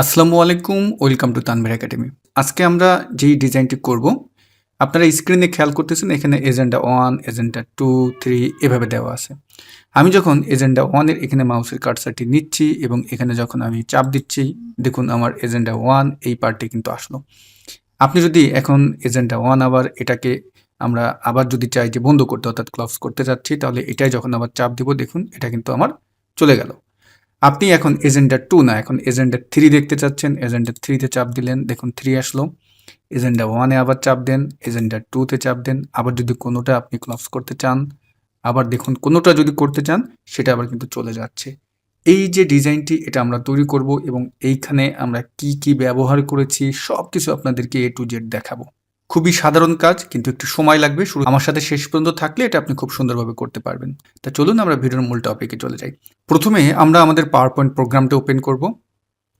আসসালামু আলাইকুম, welcome to Tanvir academy. আজকে আমরা যেই ডিজাইনটি করব, আপনারা স্ক্রিনে খেয়াল করতেছেন, এখানে agenda one, agenda two, three এভাবে দেওয়া আছে। আমি যখন এজেন্ডা ওয়ানের এখানে মাউসের কার্সারটি নিচ্ছি এবং এখানে যখন আমি চাপ দিচ্ছি, দেখুন আমার এজেন্ডা ওয়ান এই পার্টটি কিন্তু আসলো। আপনি যদি এখন এজেন্ডা ওয়ান আবার এটাকে আমরা আবার যদি চাই যে বন্ধ করতে, অর্থাৎ ক্লস করতে যাচ্ছি তাহলে এটাই যখন আবার চাপ দিব, দেখুন, এটা কিন্তু আমার চলে গেল। আপনি এখন এজেন্ডা টু না, এখন এজেন্ডা থ্রি দেখতে চাচ্ছেন, এজেন্ডা থ্রিতে চাপ দিলেন, দেখুন থ্রি আসলো। এজেন্ডা ওয়ানে আবার চাপ দেন, এজেন্ডা টুতে চাপ দেন, আবার যদি কোনোটা আপনি ক্লস করতে চান, আবার দেখুন কোনোটা যদি করতে চান, সেটা আবার কিন্তু চলে যাচ্ছে। এই যে ডিজাইনটি, এটা আমরা তৈরি করব এবং এইখানে আমরা কি কি ব্যবহার করেছি সব কিছু আপনাদেরকে এ টু জেড দেখাবো। খুবই সাধারণ কাজ, কিন্তু একটু সময় লাগবে। শুরু আমার সাথে শেষ পর্যন্ত থাকলে এটা আপনি খুব সুন্দরভাবে করতে পারবেন। তা চলুন আমরা ভিডিওর মূল টপিকে চলে যাই। প্রথমে আমরা আমাদের পাওয়ার পয়েন্ট প্রোগ্রামটা ওপেন করব।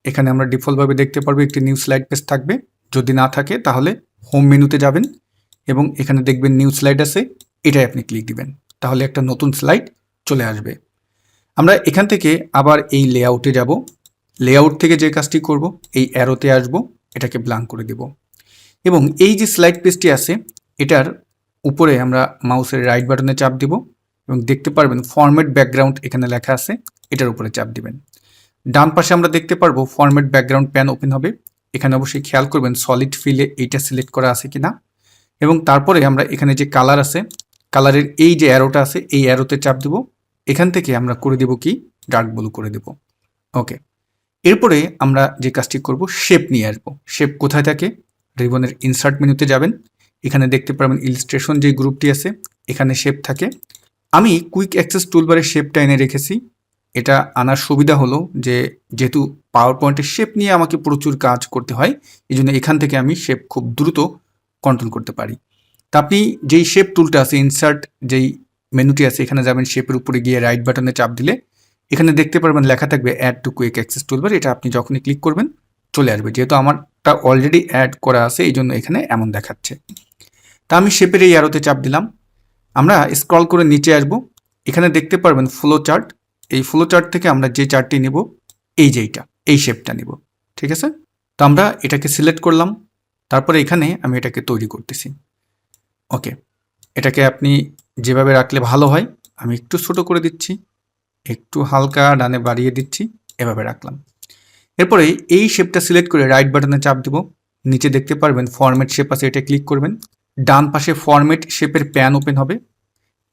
এখানে আমরা ডিফল্টভাবে দেখতে পারব একটি নিউ স্লাইড পেজ থাকবে। যদি না থাকে, তাহলে হোম মেনুতে যাবেন এবং এখানে দেখবেন নিউ স্লাইড আছে। এটাই আপনি ক্লিক দিবেন। তাহলে একটা নতুন স্লাইড চলে আসবে। আমরা এখান থেকে আবার এই লেআউটে যাব। লেআউট থেকে যে কাজটি করব, এই অ্যারোতে আসব। এটাকে ব্লাঙ্ক করে দেব। এবং এই যে স্লাইড পেজটি আছে, এটার উপরে আমরা মাউসের রাইট বাটনে চাপ দিব এবং দেখতে পারবেন ফরম্যাট ব্যাকগ্রাউন্ড এখানে লেখা আছে, এটার উপরে চাপ দিবেন। ডান পাশে আমরা দেখতে পারব ফরম্যাট ব্যাকগ্রাউন্ড প্যান ওপেন হবে। এখানে অবশ্যই খেয়াল করবেন সলিড ফিলে এইটা সিলেক্ট করা আছে কিনা। এবং তারপরে আমরা এখানে যে কালার আছে কালারের এই যে অ্যারোটা আছে, এই অ্যারোতে চাপ দিব। এখান থেকে আমরা করে দেব কি? ডার্ক ব্লু করে দেব। ওকে এরপরে আমরা যে কাজটি করব শেপ নিয়ে আসব। শেপ কোথায় থাকে? রিবনের ইনসার্ট মেনুতে যাবেন। এখানে দেখতে পারবেন ইলিস্ট্রেশন যে গ্রুপটি আছে, এখানে শেপ থাকে। আমি কুইক অ্যাক্সেস টুলবারের শেপটা এনে রেখেছি। এটা আনার সুবিধা হলো যে, যেহেতু পাওয়ার পয়েন্টের শেপ নিয়ে আমাকে প্রচুর কাজ করতে হয় এই জন্য এখান থেকে আমি শেপ খুব দ্রুত কন্ট্রোল করতে পারি। তা আপনি যেই শেপ টুলটা আছে ইনসার্ট যেই মেনুটি আছে, এখানে যাবেন শেপের উপরে গিয়ে রাইট বাটনে চাপ দিলে, এখানে দেখতে পারবেন লেখা থাকবে add to quick access toolbar এটা আপনি যখনই ক্লিক করবেন চলে আসবে। যেহেতু আমারটা অলরেডি অ্যাড করা আছে, এই জন্য এখানে এমন দেখাচ্ছে। তা আমি শেপের এই আরোতে চাপ দিলাম। আমরা স্ক্রল করে নিচে আসব। এখানে দেখতে পারবেন ফ্লো চার্ট এই ফ্লো চার্ট থেকে আমরা যে চার্টটি নেব, এই যেইটা এই শেপটা নেব। ঠিক আছে? তো আমরা এটাকে সিলেক্ট করলাম। তারপরে এখানে আমি এটাকে তৈরি করতেছি। ওকে এটাকে আপনি যেভাবে রাখলে ভালো হয়, আমি একটু ছোট করে দিচ্ছি। একটু হালকা ডানে বাড়িয়ে দিচ্ছি, এভাবে রাখলাম। এরপরে এই শেপটা সিলেক্ট করে রাইট বাটনে চাপ দিব। নিচে দেখতে পারবেন ফরম্যাট শেপ আছে, এটা ক্লিক করবেন। ডান পাশে ফরম্যাট শেপের প্যান ওপেন হবে।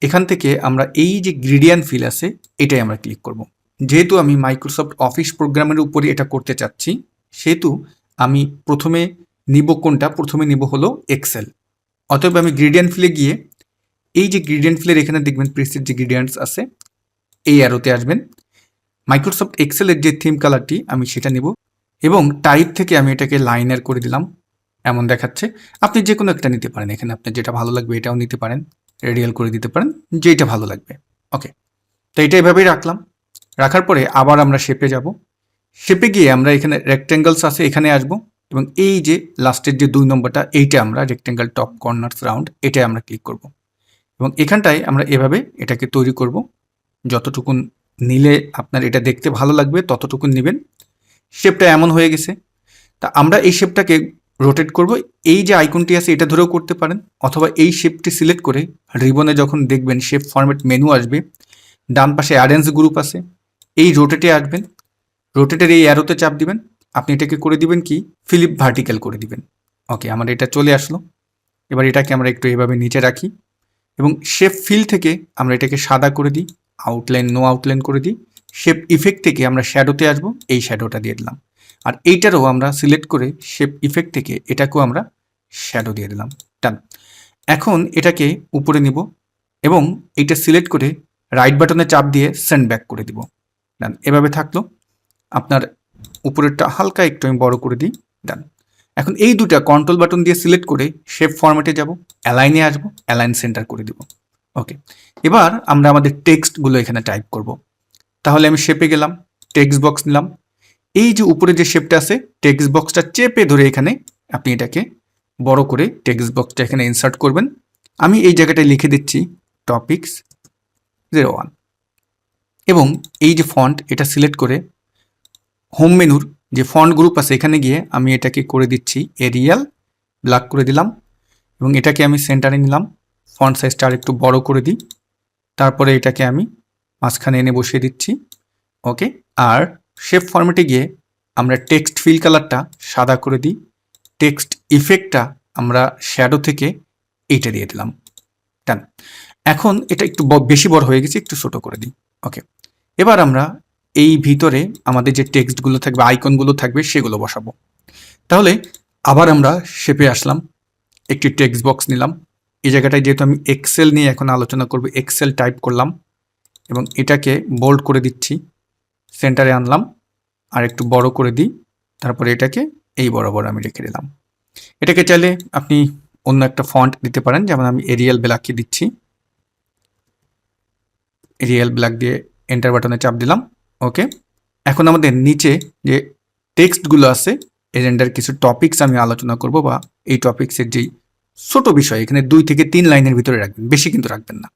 এখান থেকে আমরা এই যে গ্রিডিয়ান ফিল আছে, এটাই আমরা ক্লিক করব। যেহেতু আমি মাইক্রোসফট অফিস প্রোগ্রামের উপরে এটা করতে চাচ্ছি, সেহেতু আমি প্রথমে নিব কোনটা? প্রথমে নিব হলো এক্সেল অতএব আমি গ্রিডিয়ান ফিলে গিয়ে এই যে গ্রিডিয়ান ফিলের এখানে দেখবেন প্রেসের যে গ্রিডিয়ান্টস আছে, এই অ্যারোতে আসবেন। মাইক্রোসফট এক্সেলের যে থিম কালারটি আমি সেটা নেব এবং টাইপ থেকে আমি এটাকে লাইনার করে দিলাম। এমন দেখাচ্ছে। আপনি যে কোনো একটা নিতে পারেন। এখানে আপনার যেটা ভালো লাগবে এটাও নিতে পারেন। রেডিয়াল করে দিতে পারেন। যেটা ভালো লাগবে। ওকে তো এটা এভাবেই রাখলাম। রাখার পরে আবার আমরা শেপে যাব। শেপে গিয়ে আমরা এখানে রেক্ট্যাঙ্গলস আছে, এখানে আসব এবং এই যে লাস্টের যে দুই নম্বরটা, এইটা আমরা রেক্ট্যাঙ্গেল টপ কর্নার্স রাউন্ড এটাই আমরা ক্লিক করব। এবং এখানটায় আমরা এভাবে এটাকে তৈরি করব। যতটুকুন নিলে আপনার এটা দেখতে ভালো লাগবে ততটুকুন নেবেন। শেপটা এমন হয়ে গেছে। তা আমরা এই শেপটাকে রোটেট করব। এই যে আইকনটি আছে, এটা ধরেও করতে পারেন। অথবা এই শেপটি সিলেক্ট করে রিবনে যখন দেখবেন শেপ ফরম্যাট মেনু আসবে, ডান পাশে অ্যারেঞ্জ গ্রুপ আছে, এই রোটেটে আসবেন। রোটেটের এই অ্যারোতে চাপ দিবেন। আপনি এটাকে করে দিবেন কি? ফিলিপ ভার্টিক্যাল করে দিবেন। ওকে আমার এটা চলে আসলো। এবার এটাকে আমরা একটু এভাবে নিচে রাখি। এবং শেপ ফিল থেকে আমরা এটাকে সাদা করে দিই। আউটলাইন নো আউটলাইন করে দিই। শেপ ইফেক্ট থেকে আমরা শ্যাডোতে আসব, এই শ্যাডোটা দিয়ে দিলাম। আর এইটারও আমরা সিলেক্ট করে শেপ ইফেক্ট থেকে এটাকেও আমরা শ্যাডো দিয়ে দিলাম। ডান এখন এটাকে উপরে নিব এবং এইটা সিলেক্ট করে রাইট বাটনে চাপ দিয়ে সেন্ড ব্যাক করে দিব। ডান এভাবে থাকল। আপনার উপরেরটা হালকা একটু আমি বড় করে দিই। ডান এখন এই দুটা কন্ট্রোল বাটন দিয়ে সিলেক্ট করে শেপ ফরম্যাটে যাব অ্যালাইনে আসব অ্যালাইন সেন্টার করে দিব। ওকে এবার আমরা আমাদের টেক্সটগুলো এখানে টাইপ করব। তাহলে আমি শেপে গেলাম টেক্সট বক্স নিলাম। এই যে উপরে যে শেপটা আছে টেক্সট বক্সটা চেপে ধরে এখানে আপনি এটাকে বড় করে টেক্সট বক্সটা এখানে ইনসার্ট করবেন। আমি এই জায়গাটায় লিখে দিচ্ছি টপিক্স জিরো ওয়ান এবং এই যে ফন্ট এটা সিলেক্ট করে হোম মেনুর যে ফন্ট গ্রুপ আছে, এখানে গিয়ে আমি এটাকে করে দিচ্ছি এরিয়াল ব্ল্যাক করে দিলাম। এবং এটাকে আমি সেন্টারে নিলাম। ফন্ট সাইজটা আর একটু বড় করে দিই। তারপরে এটাকে আমি মাঝখানে এনে বসিয়ে দিচ্ছি। ওকে? আর শেপ ফরম্যাটে গিয়ে আমরা টেক্সট ফিল কালারটা সাদা করে দিই। টেক্সট ইফেক্টটা আমরা শ্যাডো থেকে এইটা দিয়ে দিলাম। ডান এখন এটা একটু বেশি বড় হয়ে গেছে, একটু ছোট করে দিই। ওকে? এবার আমরা এই ভিতরে আমাদের যে টেক্সটগুলো থাকবে আইকনগুলো থাকবে, সেগুলো বসাবো। তাহলে আবার আমরা শেপে আসলাম। একটি টেক্সট বক্স নিলাম। এই জায়গাটায় যেহেতু আমি এক্সেল নিয়ে এখন আলোচনা করব এক্সেল টাইপ করলাম এবং এটাকে বোল্ড করে দিচ্ছি সেন্টারে আনলাম, আর একটু বড় করে দিই, তারপরে এটাকে এই বরাবর আমি রেখে দিলাম। এটাকে চাইলে আপনি অন্য একটা ফন্ট দিতে পারেন, যেমন আমি এরিয়াল ব্ল্যাককে দিচ্ছি। এরিয়াল ব্ল্যাক দিয়ে এন্টার বাটনে চাপ দিলাম ওকে এখন আমাদের নিচে যে টেক্সটগুলো আছে এজেন্ডার কিছু টপিকস আমি আলোচনা করব বা এই টপিক্সের যেই ছোট বিষয়, এখানে দুই থেকে তিন লাইনের ভিতরে রাখবেন, বেশি কিন্তু রাখবেন না।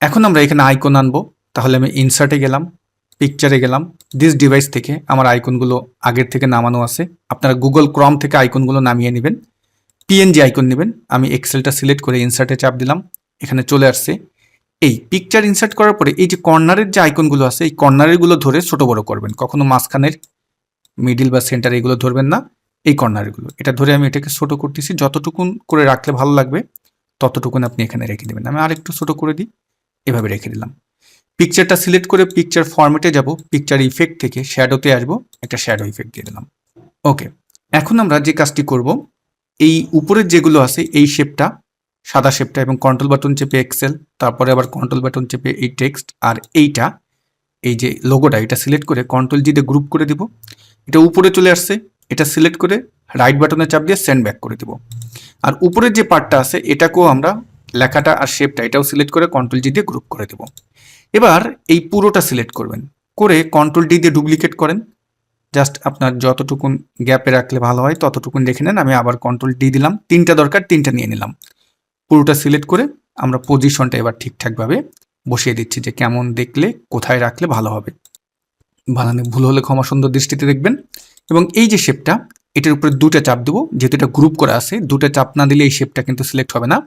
এখন আমরা এখানে আইকন আনব, তাহলে আমি ইনসার্টে গেলাম পিকচারে গেলাম। দিস ডিভাইস থেকে আমার আইকনগুলো আগের থেকে নামানো আছে। আপনারা গুগল ক্রম থেকে আইকনগুলো নামিয়ে নেবেন। পিএনজি আইকন নেবেন। আমি এক্সেলটা সিলেক্ট করে ইনসার্টে চাপ দিলাম। এখানে চলে আসছে। এই পিকচার ইনসার্ট করার পরে এই যে কর্নারের যে আইকনগুলো আছে, এই কর্নারেরগুলো ধরে ছোট বড় করবেন। কখনো মাঝখানের মিডিল বা সেন্টার এগুলো ধরবেন না। এই কর্নারগুলো এটা ধরে আমি এটাকে ছোট করতেছি। যতটুকুন করে রাখলে ভালো লাগবে, ততটুকুন আপনি এখানে রেখে দেবেন। আমি আরেকটু ছোট করে দিই, এভাবে রেখে দিলাম। পিকচারটা সিলেক্ট করে পিকচার ফরম্যাটে যাব পিকচার ইফেক্ট থেকে শ্যাডোতে আসব, একটা শ্যাডো ইফেক্ট দিয়ে দিলাম। ওকে এখন আমরা যে কাজটি করব, এই উপরের যেগুলো আছে, এই শেপটা সাদা শেপটা এবং কন্ট্রোল বাটন চেপে এক্সেল তারপরে আবার কন্ট্রোল বাটন চেপে এই টেক্সট আর এইটা, এই যে লোগোটা এটা সিলেক্ট করে কন্ট্রোল জি দিয়ে গ্রুপ করে দিব। এটা উপরে চলে আসছে এটা সিলেক্ট করে রাইট বাটনে চাপ দিয়ে সেন্ড ব্যাক করে দিব। আর উপরের যে পার্টটা আছে, এটাকেও আমরা লেখাটা আর শেপটা এটাও সিলেক্ট করে কন্ট্রোল জি দিয়ে গ্রুপ করে দেব। এবার এই পুরোটা সিলেক্ট করবেন। করে কন্ট্রোল ডি দিয়ে ডুপ্লিকেট করেন। জাস্ট আপনার যতটুকুন গ্যাপে রাখলে ভালো হয়, ততটুকুন রেখে নেন। আমি আবার কন্ট্রোল ডি দিলাম। তিনটা দরকার, তিনটা নিয়ে নিলাম। পুরোটা সিলেক্ট করে আমরা পজিশনটা এবার ঠিকঠাকভাবে বসিয়ে দিচ্ছি যে কেমন দেখলে, কোথায় রাখলে ভালো হবে। বানানে ভুল হলে ক্ষমা সুন্দর দৃষ্টিতে দেখবেন। এবং এই যে শেপটা এটার উপরে দুটো চাপ দেবো। যেহেতু এটা গ্রুপ করা আছে দুটো চাপ না দিলে এই শেপটা কিন্তু সিলেক্ট হবে না।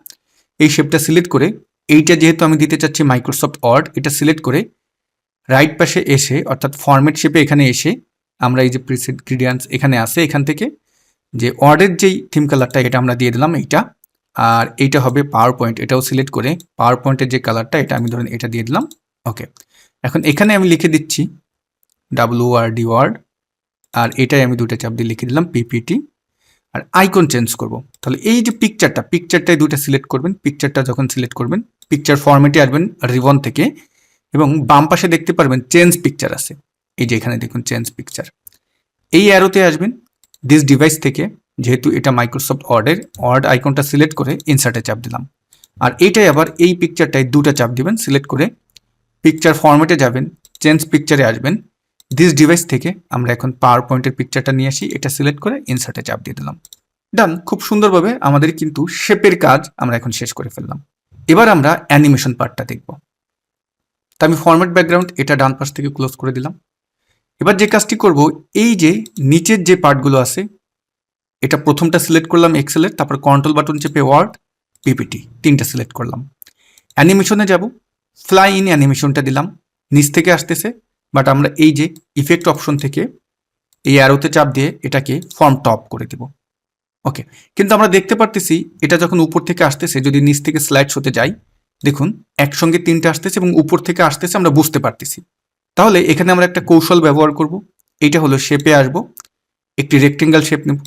এই শেপটা সিলেক্ট করে, এইটা যেহেতু আমি দিতে চাচ্ছি মাইক্রোসফট ওয়ার্ড এটা সিলেক্ট করে রাইট পাশে এসে, অর্থাৎ ফরম্যাট শেপে এখানে এসে আমরা এই যে প্রিসেট গ্রিডিয়ান্স এখানে আছে, এখান থেকে যে ওয়ার্ডের যেই থিম কালারটা এটা আমরা দিয়ে দিলাম এইটা। আর এইটা হবে পাওয়ার পয়েন্ট এটাও সিলেক্ট করে পাওয়ার পয়েন্টের যে কালারটা এটা আমি ধরেন এটা দিয়ে দিলাম। ওকে এখন এখানে আমি লিখে দিচ্ছি ডাব্লিউ আর ডি ওয়ার্ড আর এটাই আমি দুটো চাপ দিয়ে লিখে দিলাম পিপিটি আর আইকন চেঞ্জ করব। তাহলে এই যে পিকচারটা পিকচারটাই দুটা সিলেক্ট করবেন। পিকচারটা যখন সিলেক্ট করবেন পিকচার ফরম্যাটে আসবেন রিবন থেকে এবং বাম পাশে দেখতে পারবেন চেঞ্জ পিকচার আছে। এই যে এখানে দেখুন চেঞ্জ পিকচার এই অ্যারোতে আসবেন দিস ডিভাইস থেকে, যেহেতু এটা মাইক্রোসফট ওয়ার্ডের ওয়ার্ড আইকনটা সিলেক্ট করে ইনসার্টে চাপ দিলাম। আর এইটাই আবার এই পিকচারটায় দুটো চাপ দিবেন সিলেক্ট করে পিকচার ফরম্যাটে যাবেন চেঞ্জ পিকচারে আসবেন। দিস ডিভাইস থেকে আমরা এখন পাওয়ার পয়েন্টের পিকচারটা নিয়ে আসি, এটা সিলেক্ট করে ইনসার্টে চাপ দিয়ে দিলাম। ডান খুব সুন্দরভাবে আমাদের কিন্তু শেপের কাজ আমরা এখন শেষ করে ফেললাম। এবার আমরা অ্যানিমেশন পার্টটা দেখব। তা আমি ফরম্যাট ব্যাকগ্রাউন্ড এটা ডান পাশ থেকে ক্লোজ করে দিলাম। এবার যে কাজটি করব, এই যে নিচের যে পার্টগুলো আছে, এটা প্রথমটা সিলেক্ট করলাম এক্সেলের তারপর কন্ট্রোল বাটন চেপে ওয়ার্ড পিপিটি তিনটা সিলেক্ট করলাম। অ্যানিমেশনে যাব। ফ্লাই ইন অ্যানিমেশনটা দিলাম। নিচ থেকে আসতেছে। বাট আমরা এই যে ইফেক্ট অপশন থেকে এই অ্যারোতে চাপ দিয়ে এটাকে ফর্ম টপ করে দেব। ওকে কিন্তু আমরা দেখতে পারতেছি এটা যখন উপর থেকে আসতেছে, যদি নিচ থেকে স্লাইডস হতে যাই, দেখুন একসঙ্গে তিনটে আসতেছে এবং উপর থেকে আসতেছে আমরা বুঝতে পারতেছি। তাহলে এখানে আমরা একটা কৌশল ব্যবহার করব। এইটা হলো শেপে আসব, একটি রেক্টেঙ্গেল শেপ নেব।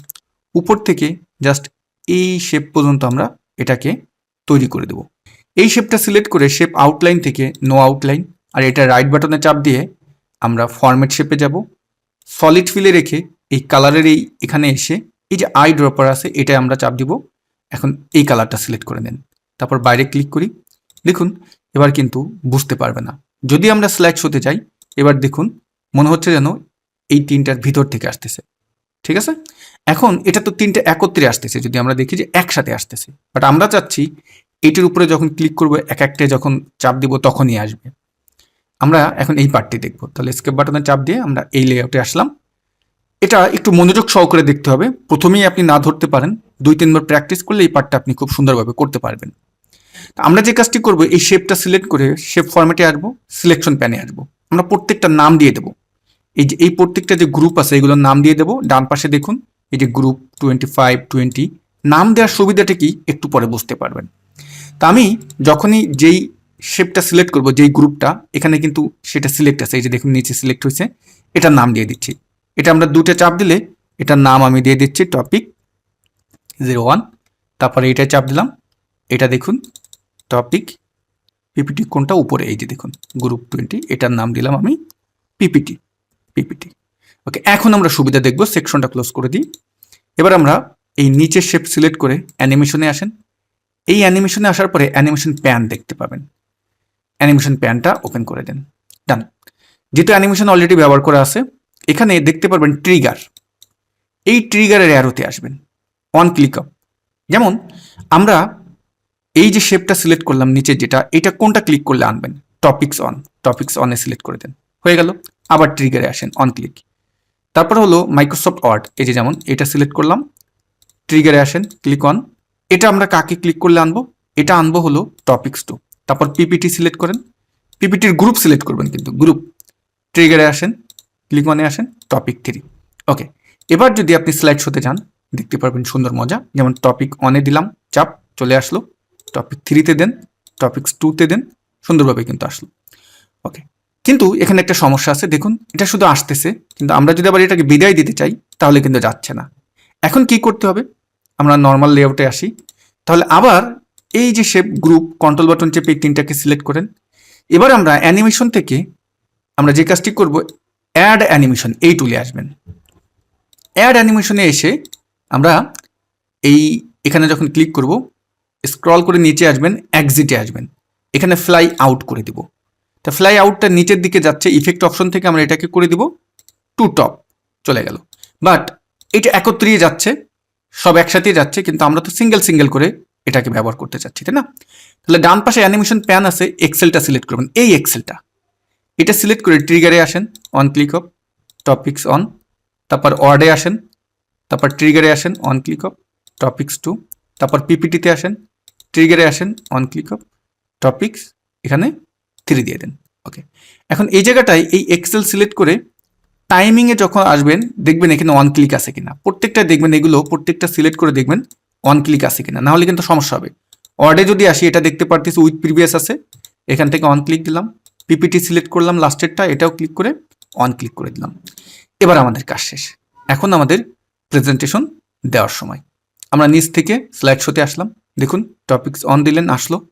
উপর থেকে জাস্ট এই শেপ পর্যন্ত আমরা এটাকে তৈরি করে দেব। এই শেপটা সিলেক্ট করে শেপ আউটলাইন থেকে নো আউটলাইন আর এটা রাইট বাটনে চাপ দিয়ে আমরা ফরম্যাট শেপে যাব। সলিড ফিলে রেখে এই কালারের এই এখানে এসে এই যে আই ড্রপার আছে এটা আমরা চাপ দিব। এখন এই কালারটা সিলেক্ট করে নেন। তারপর বাইরে ক্লিক করি। দেখুন, এবার কিন্তু বুঝতে পারবে না। যদি আমরা স্ল্যাক্স হতে যাই, এবার দেখুন, মনে হচ্ছে যেন এই তিনটার ভিতর থেকে আসতেছে। ঠিক আছে? এখন এটা তো তিনটে একত্রে আসতেছে, যদি আমরা দেখি যে একসাথে আসতেছে। বাট আমরা চাচ্ছি, এটির উপরে যখন ক্লিক করব, এক একটা যখন চাপ দিব, তখনই আসবে। আমরা এখন এই পার্টটি দেখব। তাহলে স্কেপ বাটনে চাপ দিয়ে আমরা এই লেআউটে আসলাম। এটা একটু মনোযোগ সহকারে দেখতে হবে। প্রথমেই আপনি না ধরতে পারেন। দুই, তিনবার প্র্যাকটিস করলে এই পার্টটা আপনি খুব সুন্দরভাবে করতে পারবেন। আমরা যে কাজটি করব, এই শেপটা সিলেক্ট করে শেপ ফরম্যাটে আসব সিলেকশন প্যানে আসব আমরা প্রত্যেকটা নাম দিয়ে দেবো। এই যে, এই প্রত্যেকটা যে গ্রুপ আছে, এগুলোর নাম দিয়ে দেবো। ডান পাশে দেখুন, এই যে গ্রুপ টোয়েন্টি ফাইভ টোয়েন্টি নাম দেওয়ার সুবিধাটা কি? একটু পরে বুঝতে পারবেন। তা আমি যখনই যেই শেপটা সিলেক্ট করব, যেই গ্রুপটা এখানে কিন্তু সেটা সিলেক্ট আছে, এই যে দেখুন নিচে সিলেক্ট হয়েছে, এটার নাম দিয়ে দিচ্ছি। এটা আমরা দুটো চাপ দিলে, এটার নাম আমি দিয়ে দিচ্ছি টপিক জিরো ওয়ান তারপরে এটা চাপ দিলাম, এটা দেখুন টপিক পিপিটি কোনটা উপরে, এই যে দেখুন গ্রুপ টোয়েন্টি এটার নাম দিলাম আমি পিপিটি পিপিটি ওকে এখন আমরা সুবিধা দেখব সেকশনটা ক্লোজ করে দিই। এবার আমরা এই নিচের শেপ সিলেক্ট করে অ্যানিমেশনে আসেন। এই অ্যানিমেশনে আসার পরে অ্যানিমেশন প্যান দেখতে পাবেন। অ্যানিমেশন প্যানটা ওপেন করে দেন। ডান। যেহেতু অ্যানিমেশন অলরেডি ব্যবহার করা আছে, এখানে দেখতে পারবেন ট্রিগার। এই ট্রিগারের অ্যারোতে আসবেন। On click up. যেমন, আমরা এই যে শেপটা সিলেক্ট করলাম নিচে যেটা, এটা কোনটা ক্লিক করলে আনবেন? টপিক্স অন টপিক্স অনে সিলেক্ট করে দেন। হয়ে গেল। আবার ট্রিগারে আসেন। On click. তারপর হলো মাইক্রোসফট ওয়ার্ড। এই যে যেমন, এটা সিলেক্ট করলাম। ট্রিগারে আসেন। ক্লিক অন এটা আমরা কাকে ক্লিক করলে আনব? এটা আনব হলো টপিক্স টু। তারপর পিপিটি সিলেক্ট করেন। পিপিটির গ্রুপ সিলেক্ট করবেন কিন্তু গ্রুপ ট্রিগারে আসেন ক্লিক অনে আসেন টপিক থ্রি ওকে এবার যদি আপনি স্লাইড শোতে যান, দেখতে পারবেন সুন্দর মজা। যেমন টপিক অনে দিলাম, চাপ, চলে আসলো। টপিক থ্রিতে দেন টপিক্স টুতে দেন, সুন্দরভাবে কিন্তু আসলো। ওকে কিন্তু এখানে একটা সমস্যা আছে, দেখুন, এটা শুধু আসতেছে, কিন্তু আমরা যদি আবার এটাকে বিদায় দিতে চাই, তাহলে কিন্তু যাচ্ছে না। এখন কি করতে হবে? আমরা নর্মাল লেআউটে আসি। তাহলে আবার এই যে শেপ গ্রুপ কন্ট্রোল বাটন চেপে এই তিনটাকে সিলেক্ট করেন। এবার আমরা অ্যানিমেশন থেকে আমরা যে কাজটি করব অ্যাড অ্যানিমেশন এই টুলে আসবেন। অ্যাড অ্যানিমেশনে এসে আমরা এই, এখানে যখন ক্লিক করব স্ক্রল করে নিচে আসবেন এক্সিটে আসবেন। এখানে ফ্লাই আউট করে দিব। তা ফ্লাই আউটটা নিচের দিকে যাচ্ছে ইফেক্ট অপশন থেকে আমরা এটাকে করে দিব টু টপ চলে গেল। বাট এটা একত্রিয়ে যাচ্ছে, সব একসাথেই যাচ্ছে, কিন্তু আমরা তো সিঙ্গেল সিঙ্গেল করে এটাকে ব্যবহার করতে চাচ্ছি, তাই না? তাহলে ডান পাশে অ্যানিমেশন প্যান আছে এক্সেলটা সিলেক্ট করবেন। এই এক্সেলটা এটা সিলেক্ট করে ট্রিগারে আসেন on click of topics on তারপর ওয়ার্ডে আসেন, তারপর ট্রিগারে আসেন on click of topics two তারপর পিপিটিতে আসেন ট্রিগারে আসেন অন ক্লিক অফ টপিক্স এখানে থ্রি দিয়ে দেন। ওকে এখন এই জায়গাটায় এই এক্সেল সিলেক্ট করে টাইমিংয়ে যখন আসবেন, দেখবেন এখানে অন ক্লিক আছে কিনা। প্রত্যেকটা দেখবেন এগুলো প্রত্যেকটা সিলেক্ট করে দেখবেন অন ক্লিক আছে কিনা, নাহলে কিন্তু সমস্যা হবে। ওয়ার্ডে যদি আসি, এটা দেখতে পারতেছি উইথ প্রিভিয়াস আছে। এখান থেকে অন ক্লিক দিলাম। পিপিটি সিলেক্ট করলাম লাস্টেরটা এটাও ক্লিক করে অন ক্লিক করে দিলাম। এবার আমাদের কাজ শেষ। এখন আমাদের প্রেজেন্টেশন দেওয়ার সময়। আমরা নিচ থেকে স্লাইড শোতে আসলাম। দেখুন টপিক্স অন দিলেন, আসলো।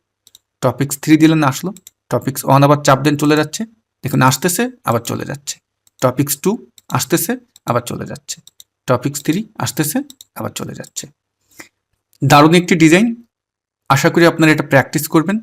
টপিক্স থ্রি দিলেন, আসলো। টপিক্স অন আবার চাপ দেন, চলে যাচ্ছে। দেখুন, আসতেছে, আবার চলে যাচ্ছে। টপিক্স টু আসতেছে, আবার চলে যাচ্ছে। টপিক্স থ্রি আসতেছে, আবার চলে যাচ্ছে। দারুণ একটি ডিজাইন। আশা করি আপনারা এটা প্র্যাকটিস করবেন।